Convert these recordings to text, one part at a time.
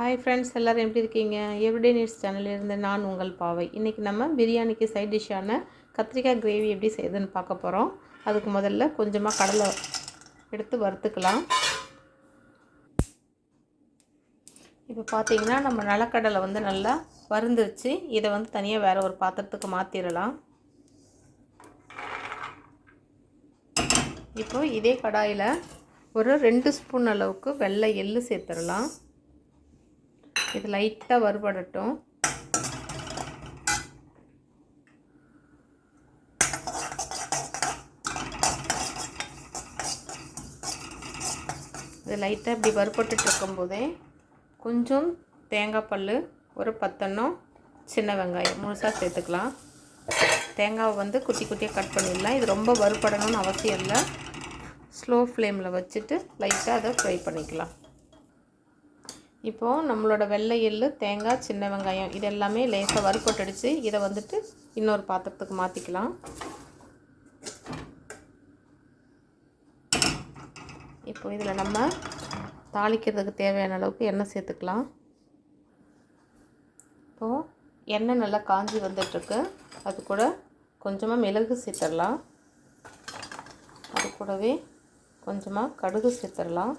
Hi friends எல்லோரும் எப்படி இருக்கீங்க? எவ்ரிடே நியூஸ் சேனலிருந்து நான் உங்கள் பாவை. இன்றைக்கி நம்ம பிரியாணிக்கு சைட் டிஷ்ஷான கத்திரிக்காய் கிரேவி எப்படி செய்யுதுன்னு பார்க்க போகிறோம் அதுக்கு முதல்ல கொஞ்சமாக கடலை எடுத்து வறுத்துக்கலாம். இப்போ பார்த்தீங்கன்னா நம்ம நிலக்கடலை வந்து நல்லா வறுந்துருச்சு. இதை வந்து தனியாக வேறு ஒரு பாத்திரத்துக்கு மாற்றிடலாம் இப்போது இதே கடாயில் ஒரு ரெண்டு ஸ்பூன் அளவுக்கு வெள்ளை எள்ளு சேர்த்துடலாம். இது லைட்டாக வறுபடட்டும். இது லைட்டாக இப்படி வறுபட்டுட்டு இருக்கும்போதே கொஞ்சம் தேங்காய் பல் ஒரு பத்தெண்ணம் சின்ன வெங்காயம் முழுசாக சேர்த்துக்கலாம். தேங்காவை வந்து குட்டி குட்டியாக கட் பண்ணிடலாம். இது ரொம்ப வறுபடணும்னு அவசியம் இல்லை. ஸ்லோ ஃப்ளேமில் வச்சுட்டு லைட்டாக அதை ஃப்ரை பண்ணிக்கலாம். இப்போது நம்மளோட வெள்ளை எள்ளு தேங்காய் சின்ன வெங்காயம் இது எல்லாமே லேசாக வறுப்பட்டுடுச்சு இதை வந்துட்டு இன்னொரு பாத்திரத்துக்கு மாற்றிக்கலாம் இப்போ இதில் நம்ம தாளிக்கிறதுக்கு தேவையான அளவுக்கு எண்ணெய் சேர்த்துக்கலாம். இப்போது எண்ணெய் நல்லா காஞ்சி வந்துட்டுருக்கு. அது கூட கொஞ்சமாக மிளகு சேர்த்துடலாம். அது கூடவே கொஞ்சமாக கடுகு சேர்த்துடலாம்.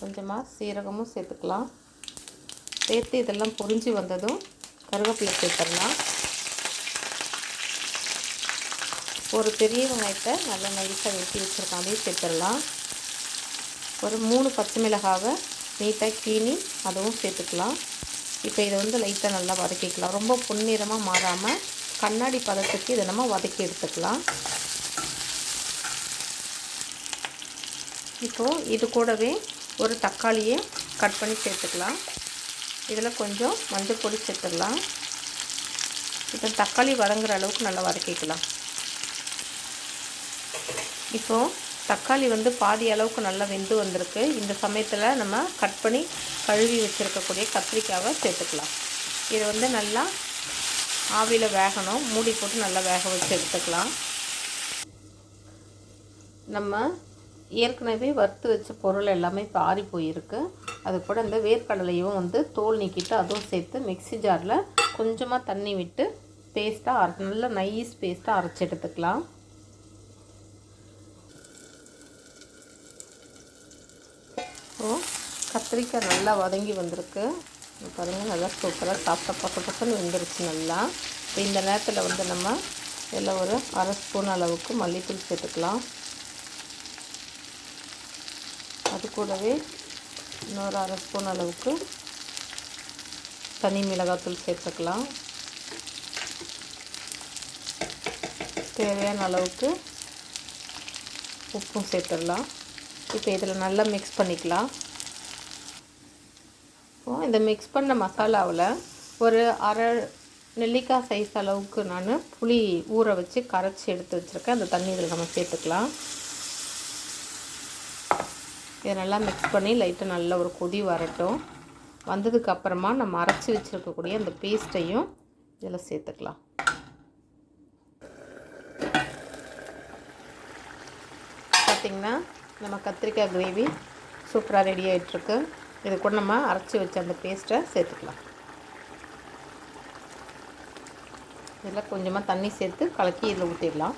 கொஞ்சமாக சீரகமும் சேர்த்துக்கலாம். சேர்த்து இதெல்லாம் பொரிஞ்சு வந்ததும் கருவேப்பிலை சேர்த்துடலாம். ஒரு பெரிய வெங்காயத்தை நல்லா நைஸாக வெட்டி வச்சுருக்கோம் அதையும் சேர்த்துடலாம். ஒரு மூணு பச்சை மிளகாவை நீட்டாக கீனி அதுவும் சேர்த்துக்கலாம். இப்போ இதை வந்து லைட்டாக நல்லா வதக்கிக்கலாம். ரொம்ப பொன்னிறமாக மாறாமல் கண்ணாடி பதத்துக்கு இதை நம்ம வதக்கி எடுத்துக்கலாம். இப்போது இது கூடவே ஒரு தக்காளியை கட் பண்ணி சேர்த்துக்கலாம். இதில் கொஞ்சம் மஞ்சள் பொடி சேர்த்துக்கலாம் இப்போ தக்காளி வதங்குற அளவுக்கு நல்லா வதக்கிக்கலாம். இப்போது தக்காளி வந்து பாதி அளவுக்கு நல்லா வெந்து வந்திருக்கு. இந்த சமயத்தில் நம்ம கட் பண்ணி கழுவி வச்சுருக்கக்கூடிய கத்திரிக்காவை சேர்த்துக்கலாம். இதை வந்து நல்லா ஆவியில் வேகணும். மூடி போட்டு நல்லா வேக வச்சு எடுத்துக்கலாம். நம்ம ஏற்கனவே வறுத்து வச்ச பொருள் எல்லாமே இப்போ ஆறி போயிருக்கு. அது கூட இந்த வேர்க்கடலையும் வந்து தோல் நீக்கிட்டு அதுவும் சேர்த்து மிக்சி ஜாரில் கொஞ்சமாக தண்ணி விட்டு பேஸ்ட்டாக அரை நல்ல நைஸ் பேஸ்ட்டாக அரைச்சி எடுத்துக்கலாம். ஸோ கத்திரிக்காய் நல்லா வதங்கி வந்திருக்கு. பாருங்கள் நல்லா சூப்பராக சாப்பிட்ட பக்க பக்கம்னு வெந்துருச்சு நல்லா. இப்போ இந்த நேரத்தில் வந்து நம்ம இதில் ஒரு அரை ஸ்பூன் அளவுக்கு மல்லித்தூள் சேர்த்துக்கலாம். அது கூடவே இன்னொரு அரை ஸ்பூன் அளவுக்கு தனி மிளகாத்தூள் சேர்த்துக்கலாம். தேவையான அளவுக்கு உப்பும் சேர்த்துடலாம். இப்போ இதில் நல்லா மிக்ஸ் பண்ணிக்கலாம். இப்போ இந்த மிக்ஸ் பண்ண மசாலாவில் ஒரு அரை நெல்லிக்காய் சைஸ் அளவுக்கு நான் புளி ஊற வச்சு கரைச்சி எடுத்து வச்சுருக்கேன். அந்த தண்ணி இதில் நம்ம சேர்த்துக்கலாம். இதை நல்லா மிக்ஸ் பண்ணி லைட்டாக நல்லா ஒரு கொதி வரட்டும். வந்ததுக்கப்புறமா நம்ம அரைச்சி வச்சுருக்கக்கூடிய அந்த பேஸ்ட்டையும் இதில் சேர்த்துக்கலாம். பார்த்திங்கன்னா நம்ம கத்திரிக்காய் கிரேவி சூப்பராக ரெடி ஆகிட்டுருக்கு இது கூட நம்ம அரைச்சி வச்ச அந்த பேஸ்ட்டை சேர்த்துக்கலாம். இதில் கொஞ்சமாக தண்ணி சேர்த்து கலக்கி இதில் ஊற்றிடலாம்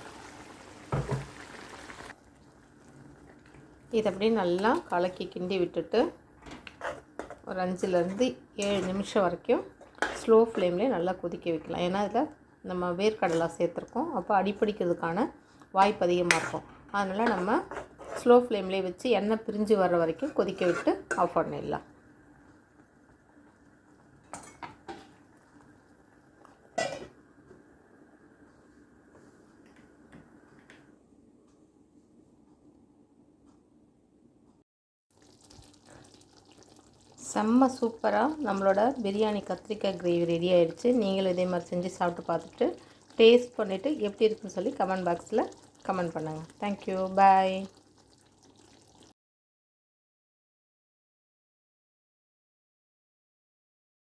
இதை அப்படியே நல்லா கலக்கி கிண்டி விட்டுட்டு ஒரு அஞ்சுலேருந்து ஏழு நிமிஷம் வரைக்கும் ஸ்லோ ஃப்ளேம்லேயே நல்லா கொதிக்க வைக்கலாம். ஏன்னா இதில் நம்ம வேர்க்கடலை சேர்த்துருக்கோம். அப்போ அடிப்பிடிக்கிறதுக்கான வாய்ப்பு அதிகமாக இருக்கும். அதனால் நம்ம ஸ்லோ ஃப்ளேம்லேயே வச்சு எண்ணெய் பிரிஞ்சு வர்ற வரைக்கும் கொதிக்க விட்டு ஆஃப் பண்ணிடலாம். செம்ம சூப்பராக நம்மளோட பிரியாணி கத்திரிக்காய் கிரேவி ரெடி ஆகிடுச்சு நீங்களும் இதே மாதிரி செஞ்சு சாப்பிட்டு பார்த்துட்டு டேஸ்ட் பண்ணிவிட்டு எப்படி இருக்குன்னு சொல்லி கமெண்ட் பாக்ஸில் கமெண்ட் பண்ணுங்கள் தேங்க்யூ பாய்